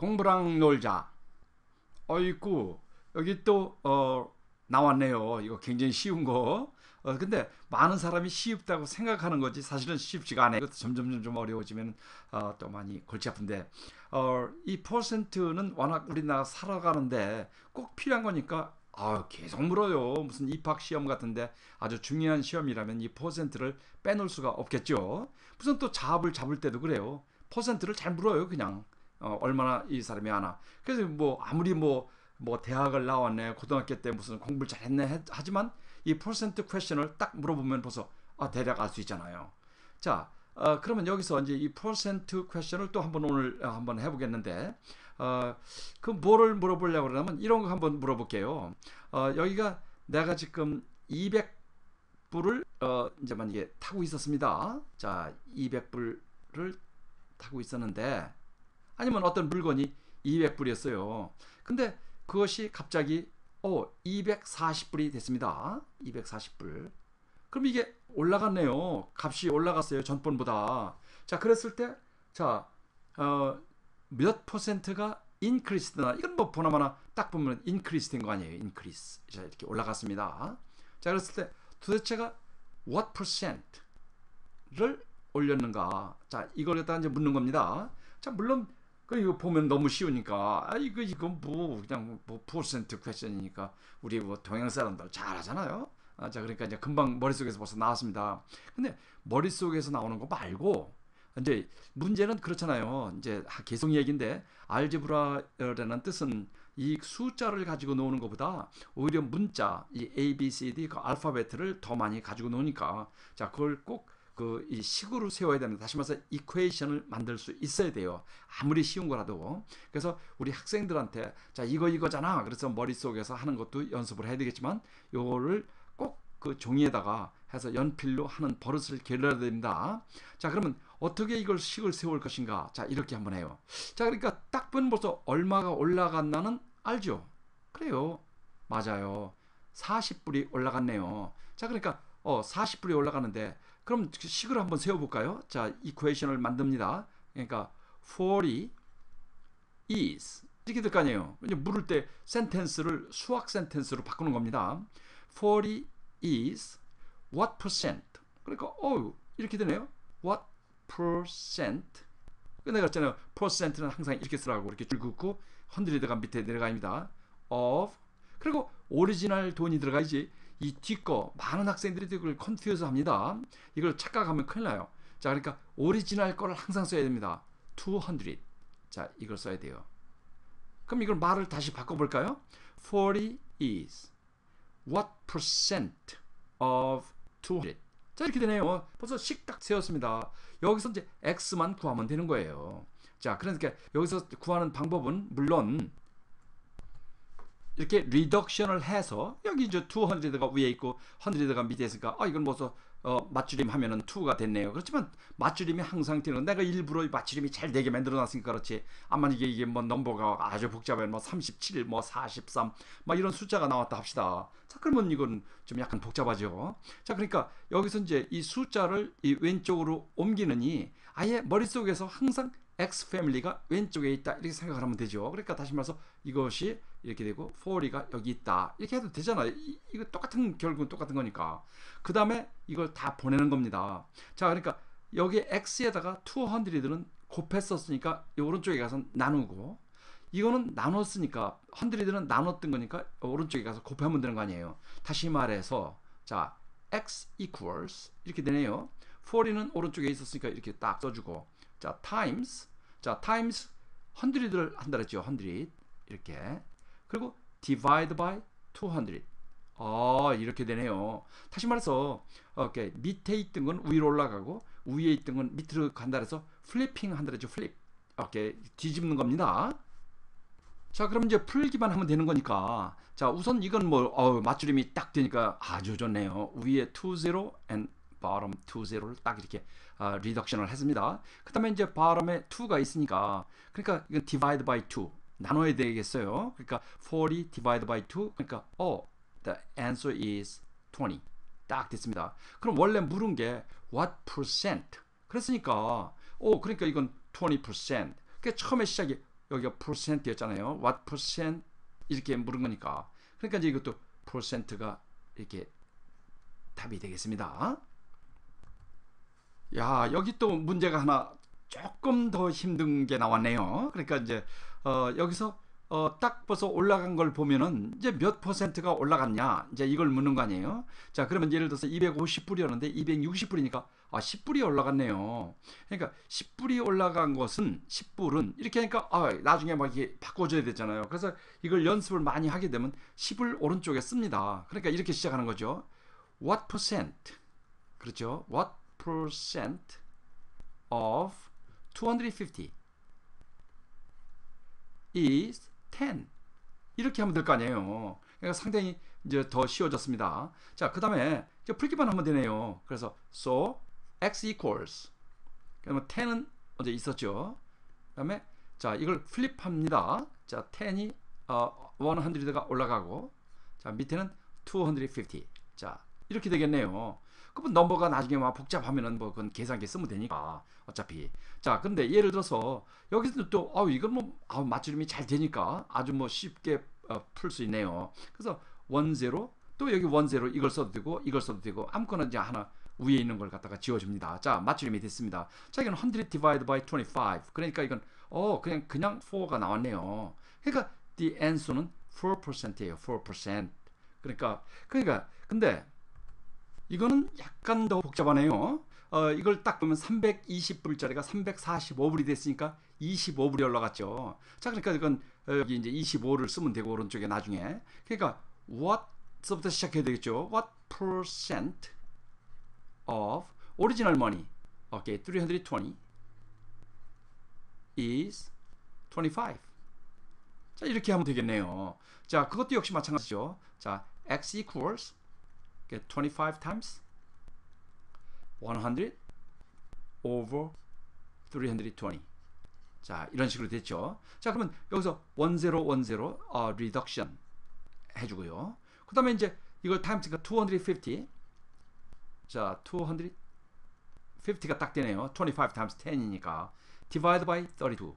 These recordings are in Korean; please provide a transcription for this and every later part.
공부랑 놀자. 어이구 여기 또 어, 나왔네요. 이거 굉장히 쉬운 거. 어, 근데 많은 사람이 쉽다고 생각하는 거지 사실은 쉽지가 않아요. 점점 점점 어려워지면 어, 또 많이 골치 아픈데 어, 이 퍼센트는 워낙 우리나라 살아가는데 꼭 필요한 거니까 아, 계속 물어요. 무슨 입학 시험 같은데 아주 중요한 시험이라면 이 퍼센트를 빼놓을 수가 없겠죠. 무슨 또 잡을 잡을 때도 그래요. 퍼센트를 잘 물어요, 그냥. 어, 얼마나 이 사람이 하나. 그래서 뭐 아무리 뭐, 뭐 대학을 나왔네, 고등학교 때 무슨 공부를 잘했네 하지만 이 퍼센트 퀘션을 딱 물어보면 벌써 아, 대략 알 수 있잖아요. 자, 어, 그러면 여기서 이제 이 퍼센트 퀘션을 또 한번 오늘 어, 한번 해보겠는데, 어, 그 뭐를 물어보려고 그러면 이런 거 한번 물어볼게요. 어, 여기가 내가 지금 200불을 어, 이제 만약에 타고 있었습니다. 자, 200불을 타고 있었는데 아니면 어떤 물건이 200불이었어요. 근데 그것이 갑자기 어 240불이 됐습니다. 240불. 그럼 이게 올라갔네요. 값이 올라갔어요. 전번보다. 자, 그랬을 때, 자, 어, 몇 퍼센트가 인크리스드나, 이건 뭐 보나마나 딱 보면 인크리스 된거 아니에요. 인크리스. 자, 이렇게 올라갔습니다. 자, 그랬을 때 도대체가 what percent를 올렸는가. 자, 이걸 갖다 이제 묻는 겁니다. 자, 물론, 그 이거 보면 너무 쉬우니까 아 이거 이거 뭐 그냥 뭐 퍼센트 퀘션이니까 우리 뭐 동양 사람들 잘 하잖아요. 아, 자 그러니까 이제 금방 머릿속에서 벌써 나왔습니다. 근데 머릿속에서 나오는 거 말고 이제 문제는 그렇잖아요. 이제 계속 얘기인데 알제브라라는 뜻은 이 숫자를 가지고 노는 것보다 오히려 문자 이 A, B, C, D 그 알파벳을 더 많이 가지고 노니까 자 그걸 꼭 그 이 식으로 세워야 됩니다. 다시 말해서 이퀘이션을 만들 수 있어야 돼요. 아무리 쉬운 거라도. 그래서 우리 학생들한테 자 이거 이거잖아. 그래서 머릿속에서 하는 것도 연습을 해야 되겠지만 요거를 꼭 그 종이에다가 해서 연필로 하는 버릇을 길러야 됩니다. 자, 그러면 어떻게 이걸 식을 세울 것인가? 자, 이렇게 한번 해요. 자, 그러니까 딱 보면 벌써 얼마가 올라갔나는 알죠? 그래요. 맞아요. 40불이 올라갔네요. 자, 그러니까 어, 40불이 올라가는데 그럼 식을 한번 세워 볼까요? 자, 이퀘이션을 만듭니다. 그러니까 40 is 이렇게 될 거 아니에요. 물을 때 센텐스를 수학 센텐스로 바꾸는 겁니다. 40 is what percent. 그러니까 어 이렇게 되네요. what percent. 내가 그랬잖아요. percent는 항상 이렇게 쓰라고 이렇게 줄 긋고 헌드리드가 밑에 내려갑니다. of 그리고 오리지널 돈이 들어가야지 이 뒤거 많은 학생들이 이걸 컨퓨즈 합니다. 이걸 착각하면 큰일 나요. 자 그러니까 오리지널 거를 항상 써야 됩니다. 200. 자 이걸 써야 돼요. 그럼 이걸 말을 다시 바꿔볼까요? 40 is what percent of 200. 자, 이렇게 되네요. 벌써 식딱 세웠습니다. 여기서 이제 x만 구하면 되는 거예요. 자, 그러니까 여기서 구하는 방법은 물론 이렇게 리덕션을 해서 여기 이제 200가 위에 있고 100가 밑에 있으니까 아 이건 뭐서 어, 맞줄임 하면은 2가 됐네요. 그렇지만 맞줄임이 항상 되는 내가 일부러 맞줄임이 잘 되게 만들어 놨으니까 그렇지. 아마 이게 이게 뭐 넘버가 아주 복잡해뭐 37, 뭐 43, 막 이런 숫자가 나왔다 합시다. 자, 그러면 이건 좀 약간 복잡하죠. 자, 그러니까 여기서 이제 이 숫자를 이 왼쪽으로 옮기느니 아예 머릿속에서 항상 X 패밀리가 왼쪽에 있다 이렇게 생각을 하면 되죠. 그러니까 다시 말해서 이것이 이렇게 되고 40가 여기 있다 이렇게 해도 되잖아요. 이, 이거 똑같은 결국은 똑같은 거니까. 그 다음에 이걸 다 보내는 겁니다. 자 그러니까 여기 X에다가 200는 곱했었으니까 이 오른쪽에 가서 나누고 이거는 나눴으니까 100는 나눴던 거니까 오른쪽에 가서 곱하면 되는 거 아니에요. 다시 말해서 자 X equals 이렇게 되네요. 40는 오른쪽에 있었으니까 이렇게 딱 써주고 자 times 자 times 100를 한다 그랬죠. 100 이렇게 그리고 divide by 200 아 이렇게 되네요. 다시 말해서 오케이 밑에 있던 건 위로 올라가고 위에 있던 건 밑으로 간다 그래서 플리핑 한다 그랬죠. 플립 오케이 뒤집는 겁니다. 자 그럼 이제 풀기만 하면 되는 거니까 자 우선 이건 뭐 어, 맞추림이 딱 되니까 아주 좋네요. 위에 20 and bottom 20를 딱 이렇게 어, 리덕션을 했습니다. 그 다음에 이제 bottom에 2가 있으니까 그러니까 이건 divide by 2 나눠야 되겠어요. 그러니까 40 divide by 2 그러니까 어 the answer is 20. 딱 됐습니다. 그럼 원래 물은 게 what percent 그랬으니까 오 그러니까 이건 20%. 그 처음에 시작이 여기가 percent였잖아요. what percent 이렇게 물은 거니까. 그러니까 이제 이것도 percent가 이렇게 답이 되겠습니다. 야, 여기 또 문제가 하나 조금 더 힘든 게 나왔네요. 그러니까 이제 어, 여기서 어, 딱 벌써 올라간 걸 보면은 이제 몇 퍼센트가 올라갔냐 이제 이걸 묻는 거 아니에요. 자 그러면 예를 들어서 250불이었는데 260불이니까 아 10불이 올라갔네요. 그러니까 10불이 올라간 것은 10불은 이렇게 하니까 아 나중에 막 이게 바꿔줘야 되잖아요. 그래서 이걸 연습을 많이 하게 되면 10을 오른쪽에 씁니다. 그러니까 이렇게 시작하는 거죠. What percent 그렇죠. What percent of 250 is 10 이렇게 하면 될 거 아니에요. 그러니까 상당히 이제 더 쉬워졌습니다. 자, 그 다음에 이제 풀기만 하면 되네요. 그래서 so x equals 그러면 10은 어제 있었죠. 그 다음에 자 이걸 플립합니다. 자 10이 어, 100가 올라가고 자 밑에는 250. 자 이렇게 되겠네요. 그러면 넘버가 나중에 막 복잡하면은 뭐 그건 계산기 쓰면 되니까 어차피 자 근데 예를 들어서 여기서 또 아, 이건 뭐 아, 맞추림이 잘 되니까 아주 뭐 쉽게 어, 풀 수 있네요. 그래서 원제로 또 여기 원제로 이걸 써도 되고 이걸 써도 되고 아무거나 이제 하나 위에 있는 걸 갖다가 지워줍니다. 자 맞추림이 됐습니다. 자 이건 100 divided by 25 그러니까 이건 어 그냥 그냥 4가 나왔네요. 그러니까 the answer는 4%예요. 4% 그러니까 그러니까 근데 이거는 약간 더 복잡하네요. 어, 이걸 딱 보면 320불짜리가 345불이 됐으니까 25불이 올라갔죠. 자, 그러니까 이건 어, 여기 이제 25를 쓰면 되고 오른쪽에 나중에. 그러니까 what부터 시작해야 되겠죠. What percent of original money? 오케이, 320 is 25. 자, 이렇게 하면 되겠네요. 자, 그것도 역시 마찬가지죠. 자, x equals 25 times 100 over 320. 자, 이런 식으로 됐죠. 자, 그러면 여기서 1010 어, reduction 해주고요. 그 다음에 이제 이걸 times가 250. 자, 250가 딱 되네요. 25 times 10이니까. divide by 32.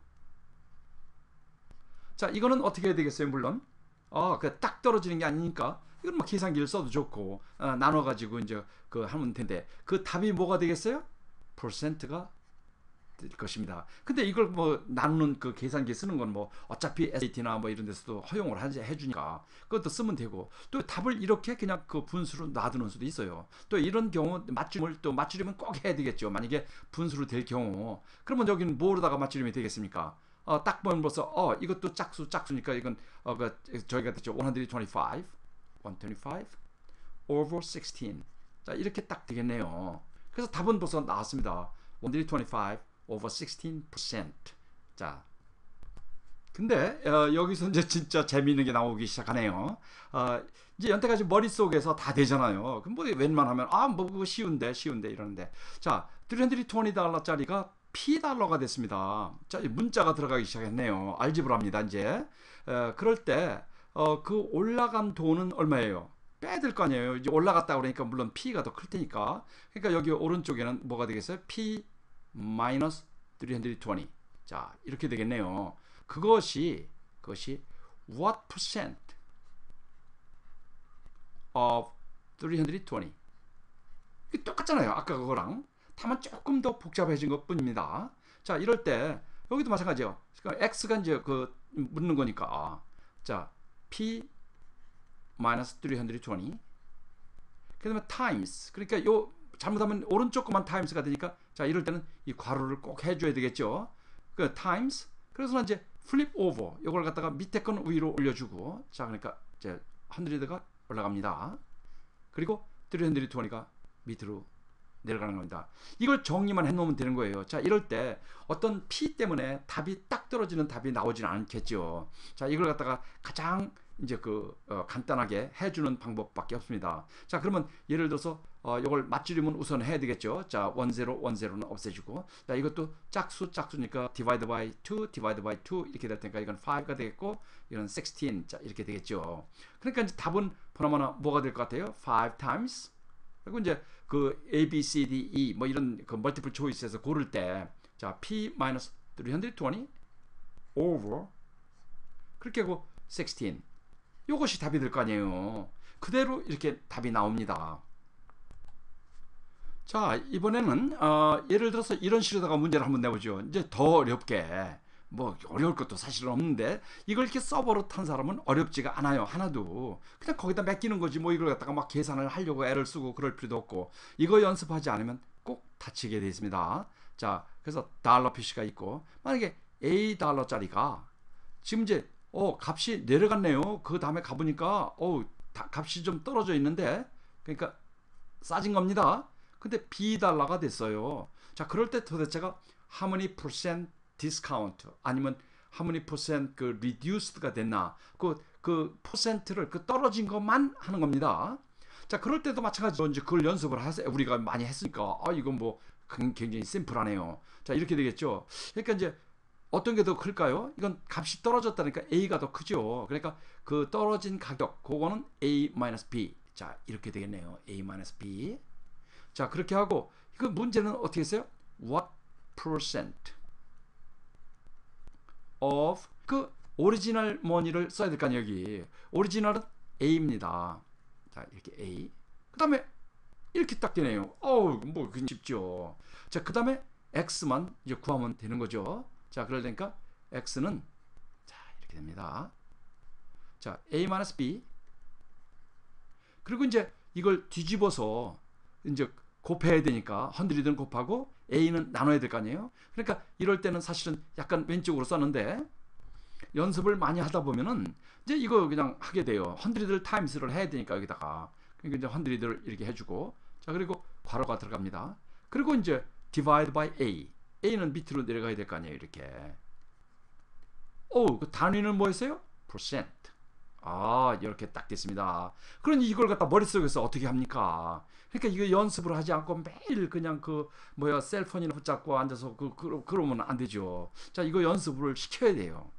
자, 이거는 어떻게 해야 되겠어요, 물론? 어, 그딱 떨어지는 게 아니니까 이건 뭐 계산기를 써도 좋고 어, 나눠 가지고 이제 그 하면 텐데 그 답이 뭐가 되겠어요? 퍼센트가 될 것입니다. 근데 이걸 뭐 나누는 그 계산기 쓰는 건 뭐 어차피 SAT나 뭐 이런 데서도 허용을 해주니까 그것도 쓰면 되고 또 답을 이렇게 그냥 그 분수로 놔두는 수도 있어요. 또 이런 경우 맞춤을 또 맞추려면 꼭 해야 되겠죠. 만약에 분수로 될 경우 그러면 여기는 뭐로다가 맞추려면 되겠습니까? 어, 딱 보면 벌써 어 이것도 짝수 짝수니까 이건 어, 그 저희가 됐죠 125 125 over 16 자 이렇게 딱 되겠네요 그래서 답은 벌써 나왔습니다 125 over 16%자 근데 어, 여기서 이제 진짜 재미있는 게 나오기 시작하네요. 어, 이제 연태까지 머릿속에서 다 되잖아요. 그럼 뭐 웬만하면 아뭐 그거 쉬운데 쉬운데 이러는데 자 320달러짜리가 P달러가 됐습니다. 자, 문자가 들어가기 시작했네요. 알지브라입니다, 이제. 에, 그럴 때, 어, 그 올라간 돈은 얼마예요? 빼야 될 거 아니에요. 이제 올라갔다 그러니까 물론 P가 더 클 테니까. 그러니까 여기 오른쪽에는 뭐가 되겠어요? P 마이너스 320. 자, 이렇게 되겠네요. 그것이, 그것이 what percent of 320? 이게 똑같잖아요. 아까 그거랑. 다만 조금 더 복잡해진 것 뿐입니다. 자, 이럴 때 여기도 마찬가지예요. 그러니까 x가 이제 그 묻는 거니까 자, p 마이너스 320 그다음에 times 그러니까 요 잘못하면 오른쪽 것만 times가 되니까 자 이럴 때는 이 괄호를 꼭 해줘야 되겠죠. 그 times 그래서 이제 flip over 이걸 갖다가 밑에 건 위로 올려주고 자 그러니까 이제 100가 올라갑니다. 그리고 320가 밑으로 내려가는 겁니다. 이걸 정리만 해놓으면 되는 거예요. 자, 이럴 때 어떤 P 때문에 답이 딱 떨어지는 답이 나오지는 않겠죠. 자, 이걸 갖다가 가장 이제 그 어, 간단하게 해주는 방법밖에 없습니다. 자, 그러면 예를 들어서 어, 이걸 맞추려면 우선 해야 되겠죠. 자, 원제로 원제로는 없애주고, 자, 이것도 짝수 짝수니까 divide by 2, divide by 2 이렇게 될 테니까 이건 5가 되겠고, 이건 16, 자 이렇게 되겠죠. 그러니까 이제 답은 보나마나 뭐가 될 것 같아요? 5 times 그리고 이제 그 A, B, C, D, E 뭐 이런 그 멀티플 초이스에서 고를 때 자, P 320 over 그렇게 하고 16 요것이 답이 될 거 아니에요. 그대로 이렇게 답이 나옵니다. 자 이번에는 어, 예를 들어서 이런 식으로다가 문제를 한번 내보죠. 이제 더 어렵게 뭐 어려울 것도 사실은 없는데 이걸 이렇게 탄 사람은 어렵지가 않아요. 하나도 그냥 거기다 맡기는 거지 뭐 이걸 갖다가 막 계산을 하려고 애를 쓰고 그럴 필요도 없고 이거 연습하지 않으면 꼭 다치게 되어 있습니다. 자 그래서 달러 표시가 있고 만약에 A 달러짜리가 지금 이제 어 값이 내려갔네요. 그 다음에 가보니까 어 값이 좀 떨어져 있는데 그러니까 싸진 겁니다. 근데 B 달러가 됐어요. 자 그럴 때 도대체가 many percent discount 아니면 many percent 그 reduced가 됐나 그, 그 퍼센트를 그 떨어진 것만 하는 겁니다. 자 그럴 때도 마찬가지로 이제 그걸 연습을 하세요. 우리가 많이 했으니까 아 이건 뭐 굉장히 심플하네요. 자 이렇게 되겠죠. 그러니까 이제 어떤 게 더 클까요? 이건 값이 떨어졌다니까 A가 더 크죠. 그러니까 그 떨어진 가격 그거는 A-B. 자 이렇게 되겠네요. A-B. 자 그렇게 하고 이거 문제는 어떻게 했어요? What percent of 그 오리지널 머니를 써야 될 거 아니에요 여기 오리지널은 A입니다 자 이렇게 A 그 다음에 이렇게 딱 되네요 어우 뭐 쉽죠 자그 다음에 X만 이제 구하면 되는 거죠 자 그러니까 X는 자 이렇게 됩니다 자 A-B 그리고 이제 이걸 뒤집어서 이제 곱해야 되니까 헌드리드는 곱하고 A는 나눠야 될 거 아니에요. 그러니까 이럴 때는 사실은 약간 왼쪽으로 썼는데 연습을 많이 하다 보면은 이제 이거 그냥 하게 돼요. 헌드리드 타임스를 해야 되니까 여기다가 그러니까 이제 헌드리드를 이렇게 해주고 자 그리고 괄호가 들어갑니다. 그리고 이제 divide by A A는 밑으로 내려가야 될 거 아니에요. 이렇게 오, 그 단위는 뭐였어요? percent. 아, 이렇게 딱 됐습니다. 그러니 이걸 갖다 머릿속에서 어떻게 합니까? 그러니까 이거 연습을 하지 않고 매일 그냥 그 뭐야 셀폰이나 붙잡고 앉아서 그, 그 그러면 안 되죠. 자, 이거 연습을 시켜야 돼요.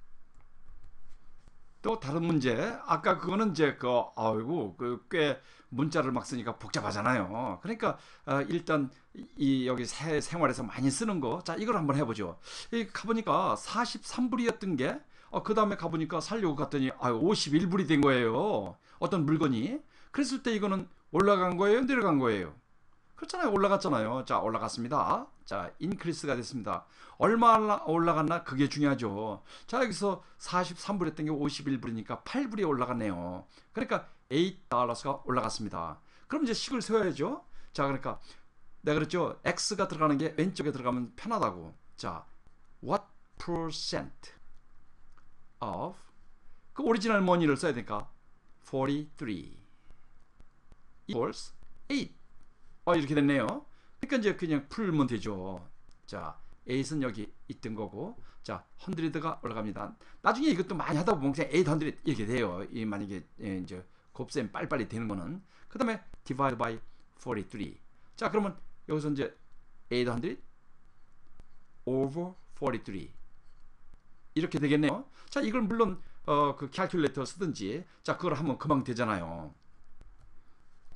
또 다른 문제. 아까 그거는 이제 그 아이고 그 꽤 문자를 막 쓰니까 복잡하잖아요. 그러니까 어, 일단 이 여기 새, 생활에서 많이 쓰는 거. 자, 이걸 한번 해 보죠. 이 가보니까 43불이었던 게 어, 그 다음에 가보니까 살려고 갔더니 아 51불이 된 거예요. 어떤 물건이. 그랬을 때 이거는 올라간 거예요? 내려간 거예요? 그렇잖아요. 올라갔잖아요. 자, 올라갔습니다. 자, 인크리스가 됐습니다. 얼마 올라갔나? 그게 중요하죠. 자, 여기서 43불 했던 게 51불이니까 8불이 올라갔네요. 그러니까 8달러가 올라갔습니다. 그럼 이제 식을 세워야죠. 자, 그러니까 내가 그랬죠. X가 들어가는 게 왼쪽에 들어가면 편하다고. 자, what percent of 그 오리지널 머니를 써야 되니까 43 equals 8 어, 이렇게 됐네요. 그러니까 이제 그냥 풀면 되죠. 자, 8은 여기 있던 거고 자, 100가 올라갑니다. 나중에 이것도 많이 하다 보면 그냥 800 이렇게 돼요. 이 만약에 예, 이제 곱셈 빨리빨리 되는 거는 그 다음에 divide by 43 자, 그러면 여기서 이제 800 over 43 이렇게 되겠네요. 자, 이걸 물론 어, 그 캘큘레이터 쓰든지 자, 그걸 하면 금방 되잖아요.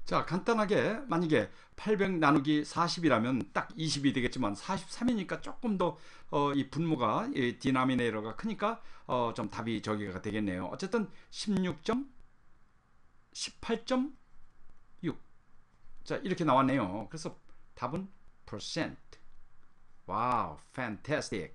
자, 간단하게 만약에 800 나누기 40이라면 딱 20이 되겠지만 43이니까 조금 더 어, 이 분모가 이 디나미네이터가 크니까 어, 좀 답이 저기가 되겠네요. 어쨌든 16점 18.6 자, 이렇게 나왔네요. 그래서 답은 percent. 와우, fantastic.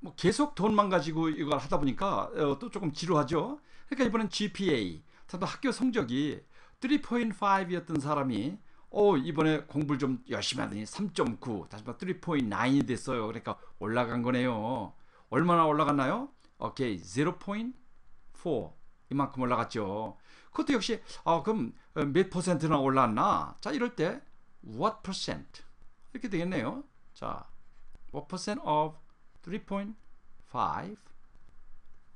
뭐 계속 돈만 가지고 이걸 하다 보니까 어, 또 조금 지루하죠. 그러니까 이번엔 GPA, 저도 학교 성적이 3.5였던 사람이 어 이번에 공부를 좀 열심히 하더니 3.9 다시 말해 3.9이 됐어요. 그러니까 올라간 거네요. 얼마나 올라갔나요? 오케이 0.4 이만큼 올라갔죠. 그것도 역시 아 그럼 몇 퍼센트나 올랐나? 자 이럴 때 what percent 이렇게 되겠네요. 자 what percent of 3.5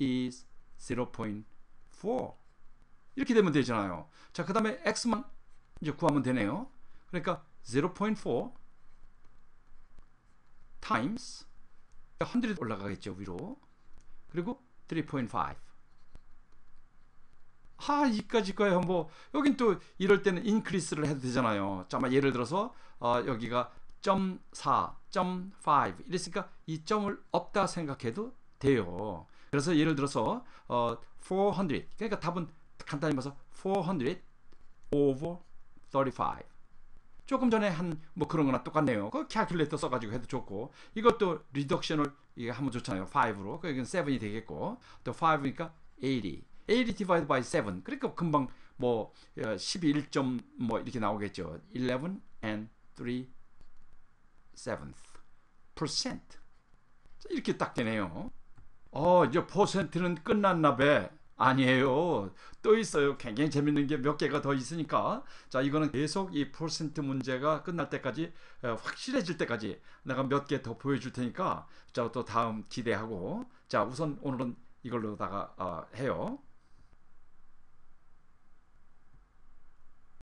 is 0.4 이렇게 되면 되잖아요. 자, 그 다음에 x만 이제 구하면 되네요. 그러니까 0.4 times 100 올라가겠죠, 위로. 그리고 3.5 하, 이까지 거예요. 뭐, 여긴 또 이럴 때는 인크리스를 해도 되잖아요. 자, 예를 들어서, 어, 여기가 0.4, 0.5 이랬으니까 이 점을 없다 생각해도 돼요. 그래서 예를 들어서 어, 400 그러니까 답은 간단히 봐서 400 over 35 조금 전에 한 뭐 그런 거나 똑같네요. 그 캘큘레이터 써가지고 해도 좋고 이것도 리덕션을 이게 하면 좋잖아요. 5로 그 이건 7이 되겠고 또 5니까 80 80 divided by 7 그러니까 금방 뭐 11점 뭐 이렇게 나오겠죠. 11 and 3 seventh percent 이렇게 딱 되네요. 어 이제 퍼센트는 끝났나 봐. 아니에요. 또 있어요. 굉장히 재밌는 게 몇 개가 더 있으니까. 자, 이거는 계속 이 퍼센트 문제가 끝날 때까지 어, 확실해질 때까지 내가 몇 개 더 보여줄 테니까 자, 또 다음 기대하고 자, 우선 오늘은 이걸로다가 어, 해요.